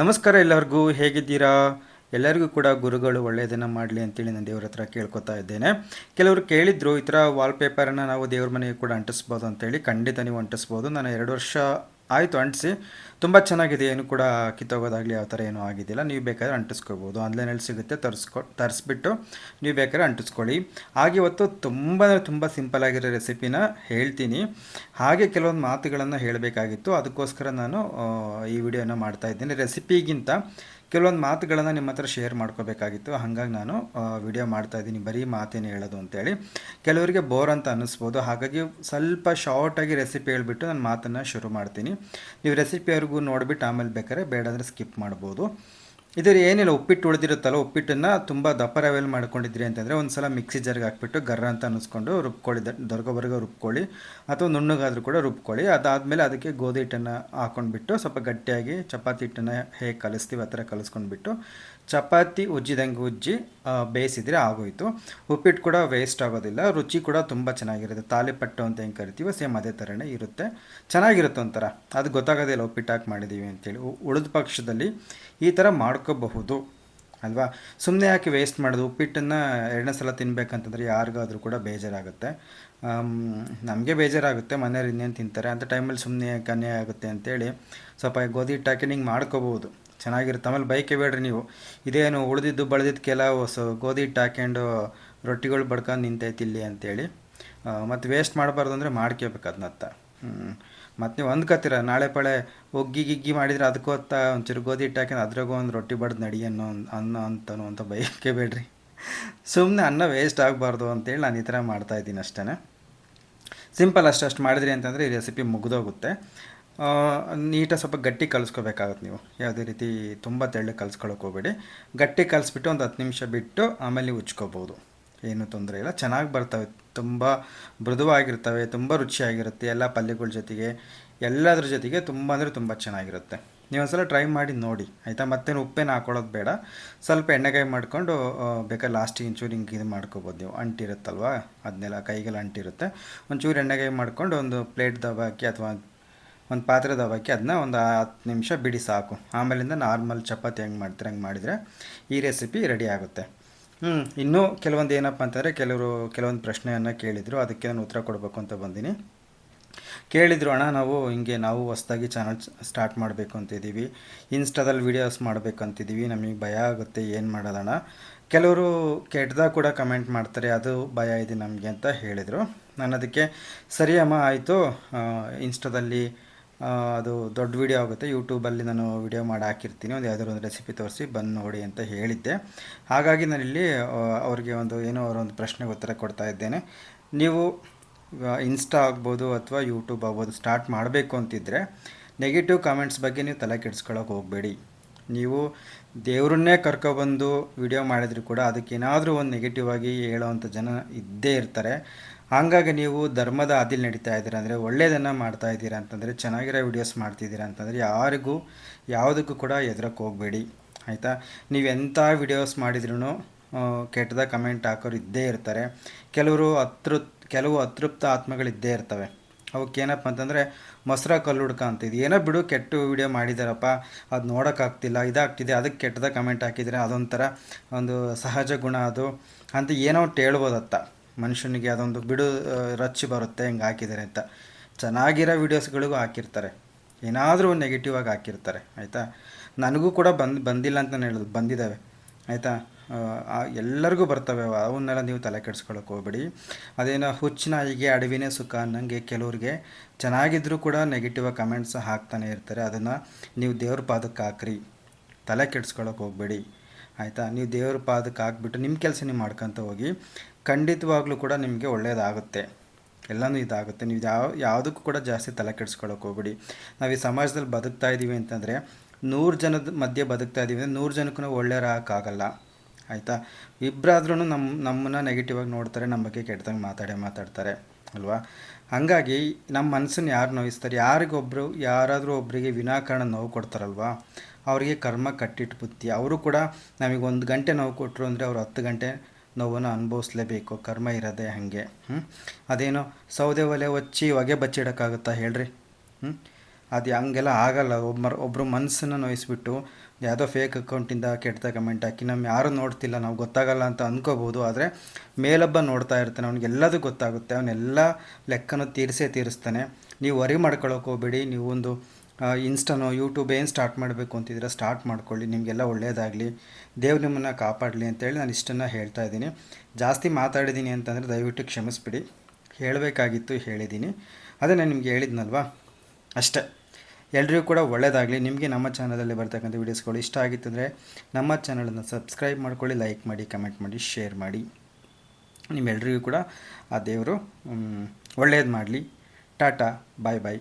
ನಮಸ್ಕಾರ ಎಲ್ಲರಿಗೂ, ಹೇಗಿದ್ದೀರಾ? ಎಲ್ಲರಿಗೂ ಕೂಡ ಗುರುಗಳು ಒಳ್ಳೆಯದನ್ನು ಮಾಡಲಿ ಅಂತೇಳಿ ನಾನು ದೇವ್ರ ಹತ್ರ ಕೇಳ್ಕೊತಾ ಇದ್ದೇನೆ. ಕೆಲವರು ಕೇಳಿದ್ರು, ಈ ಥರ ವಾಲ್ಪೇಪರನ್ನು ನಾವು ದೇವ್ರ ಮನೆಗೆ ಕೂಡ ಅಂಟಿಸ್ಬೋದು ಅಂತೇಳಿ. ಖಂಡಿತ ನೀವು ಅಂಟಿಸ್ಬೋದು. ನಾನು ಎರಡು ವರ್ಷ ಆಯಿತು ಅಂಟಿಸಿ. ತುಂಬ ಚೆನ್ನಾಗಿದೆ. ಏನು ಕೂಡ ಕಿತ್ತೋಗೋದಾಗಲಿ ಯಾವ ಥರ ಏನೂ ಆಗಿದ್ದಿಲ್ಲ. ನೀವು ಬೇಕಾದ್ರೆ ಅಂಟಿಸ್ಕೋಬೋದು. ಆನ್ಲೈನಲ್ಲಿ ಸಿಗುತ್ತೆ. ತರಿಸ್ಕೊ ತರಿಸ್ಬಿಟ್ಟು ನೀವು ಬೇಕಾದ್ರೆ ಅಂಟಿಸ್ಕೊಳ್ಳಿ. ಹಾಗೆ ಇವತ್ತು ತುಂಬ ತುಂಬ ಸಿಂಪಲ್ ಆಗಿರೋ ರೆಸಿಪಿನ ಹೇಳ್ತೀನಿ. ಹಾಗೆ ಕೆಲವೊಂದು ಮಾತುಗಳನ್ನು ಹೇಳಬೇಕಾಗಿತ್ತು. ಅದಕ್ಕೋಸ್ಕರ ನಾನು ಈ ವಿಡಿಯೋನ ಮಾಡ್ತಾ ಇದ್ದೀನಿ. ರೆಸಿಪಿಗಿಂತ ಕೆಲವೊಂದು ಮಾತುಗಳನ್ನು ನಿಮ್ಮ ಹತ್ರ ಶೇರ್ ಮಾಡ್ಕೋಬೇಕಾಗಿತ್ತು. ಹಾಗಾಗಿ ನಾನು ವಿಡಿಯೋ ಮಾಡ್ತಾ ಇದ್ದೀನಿ. ಬರೀ ಮಾತೇನೆ ಹೇಳೋದು ಅಂತೇಳಿ. ಕೆಲವರಿಗೆ ಬೋರ್ ಅಂತ ಅನ್ನಿಸ್ಬೋದು. ಹಾಗಾಗಿ ಸ್ವಲ್ಪ ಶಾರ್ಟಾಗಿ ರೆಸಿಪಿ ಹೇಳ್ಬಿಟ್ಟು ನಾನು ಮಾತನ್ನು ಶುರು ಮಾಡ್ತೀನಿ. ನೀವು ರೆಸಿಪಿಯವರೆಗೂ ನೋಡಿಬಿಟ್ಟು ಆಮೇಲೆ ಬೇಕಾದ್ರೆ ಬೇಡಾದರೆ ಸ್ಕಿಪ್ ಮಾಡ್ಬೋದು. ಇದರ ಏನಿಲ್ಲ, ಉಪ್ಪಿಟ್ಟು ಉಳಿದಿರುತ್ತಲ್ಲ, ಉಪ್ಪಿಟ್ಟನ್ನು ತುಂಬ ದಪ್ಪ ರವೆಲ್ ಮಾಡ್ಕೊಂಡಿದ್ರಿ ಅಂತಂದರೆ ಒಂದು ಸಲ ಮಿಕ್ಸಿ ಜಾರ್ಗೆ ಹಾಕ್ಬಿಟ್ಟು ಗರ್ರ ಅಂತ ಅನ್ನಿಸ್ಕೊಂಡು ರುಬ್ಕೊಳ್ಳಿ, ದ- ದೊರಗೋವರೆಗೂ ರುಬ್ಕೊಳ್ಳಿ. ಅಥವಾ ನುಣ್ಣಗಾದರೂ ಕೂಡ ರುಬ್ಕೊಳ್ಳಿ. ಅದಾದಮೇಲೆ ಅದಕ್ಕೆ ಗೋಧಿ ಹಿಟ್ಟನ್ನು ಹಾಕೊಂಡ್ಬಿಟ್ಟು ಸ್ವಲ್ಪ ಗಟ್ಟಿಯಾಗಿ ಚಪಾತಿ ಹಿಟ್ಟನ್ನು ಹೇಗೆ ಕಲಿಸ್ತೀವಿ ಆ ಥರ ಕಲಿಸ್ಕೊಂಡ್ಬಿಟ್ಟು ಚಪಾತಿ ಉಜ್ಜಿದಂಗೆ ಉಜ್ಜಿ ಬೇಯಿಸಿದರೆ ಆಗೋಯಿತು. ಉಪ್ಪಿಟ್ಟು ಕೂಡ ವೇಸ್ಟ್ ಆಗೋದಿಲ್ಲ. ರುಚಿ ಕೂಡ ತುಂಬ ಚೆನ್ನಾಗಿರುತ್ತೆ. ತಾಲಿಪಟ್ಟು ಅಂತ ಹೆಂಗೆ ಕರಿತೀವೋ ಸೇಮ್ ಅದೇ ಥರನೇ ಇರುತ್ತೆ. ಚೆನ್ನಾಗಿರುತ್ತೆ ಒಂಥರ. ಅದು ಗೊತ್ತಾಗೋದಿಲ್ಲ ಉಪ್ಪಿಟ್ಟು ಹಾಕಿ ಮಾಡಿದ್ದೀವಿ ಅಂತೇಳಿ. ಉಳಿದ ಪಕ್ಷದಲ್ಲಿ ಈ ಥರ ಮಾಡ್ಕೋಬಹುದು, ಅಲ್ವಾ? ಸುಮ್ಮನೆ ಯಾಕೆ ವೇಸ್ಟ್ ಮಾಡೋದು? ಉಪ್ಪಿಟ್ಟನ್ನು ಎರಡನೇ ಸಲ ತಿನ್ಬೇಕಂತಂದರೆ ಯಾರಿಗಾದರೂ ಕೂಡ ಬೇಜಾರಾಗುತ್ತೆ. ನಮಗೆ ಬೇಜಾರಾಗುತ್ತೆ. ಮನೆಯವ್ರು ಇನ್ನೇನು ತಿಂತಾರೆ? ಅಂಥ ಟೈಮಲ್ಲಿ ಸುಮ್ಮನೆ ಕನ್ಯೆ ಆಗುತ್ತೆ ಅಂತೇಳಿ ಸ್ವಲ್ಪ ಗೋಧಿ ಹಿಟ್ಟು ಹಾಕಿ ಮಾಡ್ಕೋಬೋದು ಚೆನ್ನಾಗಿರುತ್ತೆ. ಆಮೇಲೆ ಬೈಕೆ ಬೇಡ್ರಿ ನೀವು. ಇದೇನು ಉಳಿದಿದ್ದು ಬಳದಿದ್ದು ಕೆಲವು ಸೊ ಗೋಧಿ ಹಿಟ್ಟು ಹಾಕ್ಯಂಡು ರೊಟ್ಟಿಗಳು ಬಡ್ಕೊಂಡು ನಿಂತೈತಿ ಇಲ್ಲಿ ಅಂತೇಳಿ. ಮತ್ತು ವೇಸ್ಟ್ ಮಾಡಬಾರ್ದು ಅಂದರೆ ಮಾಡ್ಕೋಬೇಕು ಅದನ್ನತ್ತ ಮತ್ತು ನೀವು ಅಂದ್ಕೋತೀರ, ನಾಳೆ ಪಳೆ ಒಗ್ಗಿ ಗಿಗ್ಗಿ ಮಾಡಿದರೆ ಅದಕ್ಕೂ ಹೊತ್ತ ಒಂಚೂರು ಗೋಧಿ ಹಿಟ್ಟು ಹಾಕಿದ್ರೆ ಅದ್ರಾಗೂ ಒಂದು ರೊಟ್ಟಿ ಬಡ್ದು ನಡಿ ಅನ್ನ ಅನ್ನೋ ಅಂತನೋ ಅಂತ ಬೈಕೆ ಬೇಡ್ರಿ. ಸುಮ್ಮನೆ ಅನ್ನ ವೇಸ್ಟ್ ಆಗಬಾರ್ದು ಅಂತೇಳಿ ನಾನು ಈ ಥರ ಮಾಡ್ತಾಯಿದ್ದೀನಿ ಅಷ್ಟೇ ಸಿಂಪಲ್ ಅಷ್ಟು ಅಷ್ಟು ಮಾಡಿದ್ರಿ ಅಂತಂದರೆ ಈ ರೆಸಿಪಿ ಮುಗಿದೋಗುತ್ತೆ. ನೀಟಾಗಿ ಸ್ವಲ್ಪ ಗಟ್ಟಿ ಕಲಿಸ್ಕೋಬೇಕಾಗತ್ತೆ ನೀವು. ಯಾವುದೇ ರೀತಿ ತುಂಬ ತೆಳ್ಳಗೆ ಕಲಿಸ್ಕೊಳಕ್ಕೆ ಹೋಗಬೇಡಿ. ಗಟ್ಟಿ ಕಲಿಸ್ಬಿಟ್ಟು ಒಂದು ಹತ್ತು ನಿಮಿಷ ಬಿಟ್ಟು ಆಮೇಲೆ ನೀವು ಉಚ್ಕೋಬೋದು ಏನೂ ತೊಂದರೆ ಇಲ್ಲ. ಚೆನ್ನಾಗಿ ಬರ್ತವೆ. ತುಂಬ ಮೃದುವಾಗಿರ್ತವೆ, ತುಂಬ ರುಚಿಯಾಗಿರುತ್ತೆ. ಎಲ್ಲ ಪಲ್ಯಗಳ ಜೊತೆಗೆ, ಎಲ್ಲದ್ರ ಜೊತೆಗೆ ತುಂಬ ಅಂದರೆ ತುಂಬ ಚೆನ್ನಾಗಿರುತ್ತೆ. ನೀವು ಒಂದ್ಸಲ ಟ್ರೈ ಮಾಡಿ ನೋಡಿ. ಆಯಿತಾ? ಮತ್ತೇನು ಉಪ್ಪೇನು ಹಾಕೊಳ್ಳೋದು ಬೇಡ. ಸ್ವಲ್ಪ ಎಣ್ಣೆಗಾಯಿ ಮಾಡ್ಕೊಂಡು ಬೇಕಾದ್ರೆ ಲಾಸ್ಟಿಗೆ ಒಂಚೂರು ಹಿಂಗೆ ಇದು ಮಾಡ್ಕೋಬೋದು ನೀವು. ಅಂಟಿರುತ್ತಲ್ವ? ಅದನ್ನೆಲ್ಲ ಕೈಗೆಲ್ಲ ಅಂಟಿರುತ್ತೆ. ಒಂಚೂರು ಎಣ್ಣೆಗಾಯಿ ಮಾಡ್ಕೊಂಡು ಒಂದು ಪ್ಲೇಟ್ ದಬಾಕಿ ಅಥವಾ ಒಂದು ಪಾತ್ರೆ ದಬಾಕಿ ಅದನ್ನ ಒಂದು ಹತ್ತು ನಿಮಿಷ ಬಿಡಿ ಸಾಕು. ಆಮೇಲಿಂದ ನಾರ್ಮಲ್ ಚಪಾತಿ ಹೆಂಗೆ ಮಾಡ್ತಾರೆ, ಹಂಗೆ ಮಾಡಿದರೆ ಈ ರೆಸಿಪಿ ರೆಡಿ ಆಗುತ್ತೆ. ಹ್ಞೂ ಇನ್ನೂ ಕೆಲವೊಂದು ಏನಪ್ಪ ಅಂತಂದರೆ ಕೆಲವರು ಕೆಲವೊಂದು ಪ್ರಶ್ನೆಯನ್ನು ಕೇಳಿದರು, ಅದಕ್ಕೆ ನಾನು ಉತ್ತರ ಕೊಡಬೇಕು ಅಂತ ಬಂದೀನಿ. ಕೇಳಿದ್ರು, ಅಣ್ಣ, ನಾವು ಹಿಂಗೆ ನಾವು ಹೊಸ್ದಾಗಿ ಚಾನಲ್ ಸ್ಟಾರ್ಟ್ ಮಾಡಬೇಕು ಅಂತಿದ್ದೀವಿ, ಇನ್ಸ್ಟಾದಲ್ಲಿ ವೀಡಿಯೋಸ್ ಮಾಡಬೇಕು ಅಂತಿದ್ದೀವಿ, ನಮಗೆ ಭಯ ಆಗುತ್ತೆ, ಏನು ಮಾಡೋದಣ್ಣ ಕೆಲವರು ಕೆಟ್ಟದಾಗ ಕೂಡ ಕಮೆಂಟ್ ಮಾಡ್ತಾರೆ, ಅದು ಭಯ ಇದೆ ನಮಗೆ ಅಂತ ಹೇಳಿದರು. ನಾನು ಅದಕ್ಕೆ, ಸರಿ ಅಮ್ಮ, ಆಯಿತು ಇನ್ಸ್ಟಾದಲ್ಲಿ ಅದು ದೊಡ್ಡ ವಿಡಿಯೋ ಆಗುತ್ತೆ. ಯೂಟ್ಯೂಬಲ್ಲಿ ನಾನು ವಿಡಿಯೋ ಮಾಡಿ ಹಾಕಿರ್ತೀನಿ. ಒಂದು ಯಾವುದಾದ್ರು ಒಂದು ರೆಸಿಪಿ ತೋರಿಸಿ ಬಂದು ನೋಡಿ ಅಂತ ಹೇಳಿದ್ದೆ. ಹಾಗಾಗಿ ನಾನಿಲ್ಲಿ ಇಲ್ಲಿ ಅವರಿಗೆ ಒಂದು ಏನೋ ಅವರ ಒಂದು ಪ್ರಶ್ನೆಗೆ ಉತ್ತರ ಕೊಡ್ತಾ ಇದ್ದೇನೆ. ನೀವು ಇನ್ಸ್ಟಾ ಆಗ್ಬೋದು ಅಥವಾ ಯೂಟ್ಯೂಬ್ ಆಗ್ಬೋದು ಸ್ಟಾರ್ಟ್ ಮಾಡಬೇಕು ಅಂತಿದ್ದರೆ ನೆಗೆಟಿವ್ ಕಾಮೆಂಟ್ಸ್ ಬಗ್ಗೆ ನೀವು ತಲೆ ಕೆಡಿಸ್ಕೊಳ್ಳೋಕೆ ಹೋಗಬೇಡಿ. ನೀವು ದೇವ್ರನ್ನೇ ಕರ್ಕೊಬಂದು ವಿಡಿಯೋ ಮಾಡಿದರೂ ಕೂಡ ಅದಕ್ಕೇನಾದರೂ ಒಂದು ನೆಗೆಟಿವ್ ಆಗಿ ಹೇಳೋವಂಥ ಜನ ಇದ್ದೇ ಇರ್ತಾರೆ. ಹಾಗಾಗಿ ನೀವು ಧರ್ಮದ ಹಾದಿಲಿ ನಡೀತಾ ಇದ್ದೀರಾ ಅಂದರೆ ಒಳ್ಳೆಯದನ್ನು ಮಾಡ್ತಾ ಇದ್ದೀರಾ ಅಂತಂದರೆ ಚೆನ್ನಾಗಿರೋ ವಿಡಿಯೋಸ್ ಮಾಡ್ತಿದ್ದೀರಾ ಅಂತಂದರೆ ಯಾರಿಗೂ ಯಾವುದಕ್ಕೂ ಕೂಡ ಎದುರಕ್ಕೆ ಹೋಗಬೇಡಿ. ಆಯಿತಾ? ನೀವು ಎಂಥ ವಿಡಿಯೋಸ್ ಮಾಡಿದ್ರೂ ಕೆಟ್ಟದ ಕಮೆಂಟ್ ಹಾಕೋರು ಇದ್ದೇ ಇರ್ತಾರೆ. ಕೆಲವರು ಅತೃ, ಕೆಲವು ಅತೃಪ್ತ ಆತ್ಮಗಳಿದ್ದೇ ಇರ್ತವೆ. ಅವಕ್ಕೇನಪ್ಪ ಅಂತಂದರೆ ಮೊಸರ ಕಲ್ಲು ಹುಡ್ಕ ಅಂತಿದ್ದು ಏನೋ ಬಿಡು, ಕೆಟ್ಟು ವಿಡಿಯೋ ಮಾಡಿದಾರಪ್ಪ, ಅದು ನೋಡೋಕ್ಕಾಗ್ತಿಲ್ಲ ಇದಾಗ್ತಿದೆ ಅದಕ್ಕೆ ಕೆಟ್ಟದ ಕಮೆಂಟ್ ಹಾಕಿದರೆ ಅದೊಂಥರ ಒಂದು ಸಹಜ ಗುಣ ಅದು ಅಂತ ಏನೋ ಹೇಳ್ಬೋದತ್ತ. ಮನುಷ್ಯನಿಗೆ ಅದೊಂದು ಬಿಡು ರಚ್ಚಿ ಬರುತ್ತೆ, ಹಿಂಗೆ ಹಾಕಿದ್ದಾರೆ ಅಂತ. ಚೆನ್ನಾಗಿರೋ ವೀಡಿಯೋಸ್ಗಳಿಗೂ ಹಾಕಿರ್ತಾರೆ. ಏನಾದರೂ ಒಂದು ನೆಗೆಟಿವ್ ಆಗಿ ಹಾಕಿರ್ತಾರೆ, ಆಯಿತಾ? ನನಗೂ ಕೂಡ ಬಂದು, ಬಂದಿಲ್ಲ ಅಂತ ಹೇಳೋದು, ಬಂದಿದ್ದಾವೆ, ಆಯಿತಾ? ಎಲ್ಲರಿಗೂ ಬರ್ತವೆ ಅವು. ಅವನ್ನೆಲ್ಲ ನೀವು ತಲೆ ಕೆಡಿಸ್ಕೊಳಕ್ಕೆ ಹೋಗ್ಬೇಡಿ. ಅದೇನೋ ಹುಚ್ಚಿನ ಹೀಗೆ, ಅಡವಿನೇ ಸುಖ ಅನ್ನಂಗೆ ಕೆಲವ್ರಿಗೆ ಚೆನ್ನಾಗಿದ್ದರೂ ಕೂಡ ನೆಗೆಟಿವ್ ಕಮೆಂಟ್ಸ್ ಹಾಕ್ತಾನೆ ಇರ್ತಾರೆ. ಅದನ್ನು ನೀವು ದೇವ್ರ ಪಾದಕ್ಕೆ ಹಾಕ್ರಿ. ತಲೆ ಕೆಡಿಸ್ಕೊಳಕ್ಕೆ ಹೋಗಬೇಡಿ, ಆಯಿತಾ? ನೀವು ದೇವ್ರ ಪಾದಕ್ಕೆ ಹಾಕ್ಬಿಟ್ಟು ನಿಮ್ಮ ಕೆಲಸ ನೀವು ಮಾಡ್ಕೊತ ಹೋಗಿ ಖಂಡಿತವಾಗ್ಲೂ ಕೂಡ ನಿಮಗೆ ಒಳ್ಳೆಯದಾಗುತ್ತೆ ಎಲ್ಲನೂ ಇದಾಗುತ್ತೆ. ನೀವು ಯಾವ, ಯಾವುದಕ್ಕೂ ಕೂಡ ಜಾಸ್ತಿ ತಲೆ ಕೆಡಿಸ್ಕೊಳಕ್ಕೆ ಹೋಗ್ಬಿಡಿ. ನಾವು ಈ ಸಮಾಜದಲ್ಲಿ ಬದುಕ್ತಾ ಇದ್ದೀವಿ ಅಂತಂದರೆ ನೂರು ಜನದ ಮಧ್ಯೆ ಬದುಕ್ತಾ ಇದ್ದೀವಿ ಅಂದರೆ ನೂರು ಜನಕ್ಕೂ ನಾವು ಒಳ್ಳೆಯರಾಗಕ್ಕಾಗಲ್ಲ ಆಯಿತಾ? ಇಬ್ಬರಾದ್ರೂ ನಮ್ಮ ನಮ್ಮನ್ನು ನೆಗೆಟಿವ್ ಆಗಿ ನೋಡ್ತಾರೆ ನಮ್ಮ ಬಗ್ಗೆ ಕೆಟ್ಟದಂಗೆ ಮಾತಾಡೇ ಮಾತಾಡ್ತಾರೆ. ಅಲ್ವಾ? ಹಾಗಾಗಿ ನಮ್ಮ ಮನಸ್ಸನ್ನು ಯಾರು ನೋಯಿಸ್ತಾರೆ? ಯಾರಿಗೊಬ್ಬರು ಯಾರಾದರೂ ಒಬ್ಬರಿಗೆ ವಿನಾಕಾರಣ ನೋವು ಕೊಡ್ತಾರಲ್ವಾ? ಅವರಿಗೆ ಕರ್ಮ ಕಟ್ಟಿಟ್ಟು ಬುತ್ತಿ ಅವರು ಕೂಡ ನಮಗೆ ಒಂದು ಗಂಟೆ ನೋವು ಕೊಟ್ಟರು ಅಂದರೆ ಅವರು ಹತ್ತು ಗಂಟೆ ನೋವನ್ನು ಅನುಭವಿಸ್ಲೇಬೇಕು. ಕರ್ಮ ಇರೋದೆ ಹಾಗೆ. ಹ್ಞೂ ಅದೇನೋ? ಸೌದೆ ಒಲೆ ಹೊಚ್ಚಿ ಹೊಗೆ ಬಚ್ಚಿಡೋಕ್ಕಾಗುತ್ತಾ ಹೇಳ್ರಿ? ಹ್ಞೂ ಅದು ಹಂಗೆಲ್ಲ ಆಗಲ್ಲ. ಒಬ್ಬ ಒಬ್ಬರು ಮನಸ್ಸನ್ನು ನೋಯಿಸ್ಬಿಟ್ಟು ಯಾವುದೋ ಫೇಕ್ ಅಕೌಂಟಿಂದ ಕೆಟ್ಟ ಕಮೆಂಟ್ ಹಾಕಿ ನಮ್ಮ ಯಾರು ನೋಡ್ತಿಲ್ಲ, ನಾವು ಗೊತ್ತಾಗಲ್ಲ ಅಂತ ಅಂದ್ಕೋಬೋದು ಆದರೆ ಮೇಲೊಬ್ಬ ನೋಡ್ತಾ ಇರ್ತಾನೆ, ಅವ್ನಿಗೆಲ್ಲದೂ ಗೊತ್ತಾಗುತ್ತೆ. ಅವನ್ನೆಲ್ಲ ಲೆಕ್ಕನೂ ತೀರಿಸೇ ತೀರಿಸ್ತಾನೆ. ನೀವು ವರಿ ಮಾಡ್ಕೊಳಕ್ಕೆ ಹೋಗ್ಬೇಡಿ. ನೀವೊಂದು ಇನ್ಸ್ಟಾನೋ ಯೂಟ್ಯೂಬ್ ಏನು ಸ್ಟಾರ್ಟ್ ಮಾಡಬೇಕು ಅಂತಿದ್ರೆ ಸ್ಟಾರ್ಟ್ ಮಾಡ್ಕೊಳ್ಳಿ. ನಿಮಗೆಲ್ಲ ಒಳ್ಳೆಯದಾಗಲಿ ದೇವ್ರು ನಿಮ್ಮನ್ನು ಕಾಪಾಡಲಿ ಅಂತೇಳಿ ನಾನು ಇಷ್ಟನ್ನು ಹೇಳ್ತಾ ಇದ್ದೀನಿ. ಜಾಸ್ತಿ ಮಾತಾಡಿದ್ದೀನಿ ಅಂತಂದರೆ ದಯವಿಟ್ಟು ಕ್ಷಮಿಸ್ಬಿಡಿ. ಹೇಳಬೇಕಾಗಿತ್ತು ಹೇಳಿದ್ದೀನಿ ಅದೇ ನಾನು ನಿಮ್ಗೆ ಹೇಳಿದ್ನಲ್ವಾ? ಅಷ್ಟೇ. ಎಲ್ರಿಗೂ ಕೂಡ ಒಳ್ಳೆಯದಾಗಲಿ ನಿಮಗೆ ನಮ್ಮ ಚಾನಲಲ್ಲಿ ಬರ್ತಕ್ಕಂಥ ವೀಡಿಯೋಸ್ಗಳು ಇಷ್ಟ ಆಗಿತ್ತಂದರೆ ನಮ್ಮ ಚಾನಲನ್ನು ಸಬ್ಸ್ಕ್ರೈಬ್ ಮಾಡ್ಕೊಳ್ಳಿ ಲೈಕ್ ಮಾಡಿ ಕಮೆಂಟ್ ಮಾಡಿ ಶೇರ್ ಮಾಡಿ. ನಿಮ್ಮೆಲ್ಲರಿಗೂ ಕೂಡ ಆ ದೇವರು ಒಳ್ಳೆಯದು ಮಾಡಲಿ. ಟಾಟಾ ಬಾಯ್ ಬಾಯ್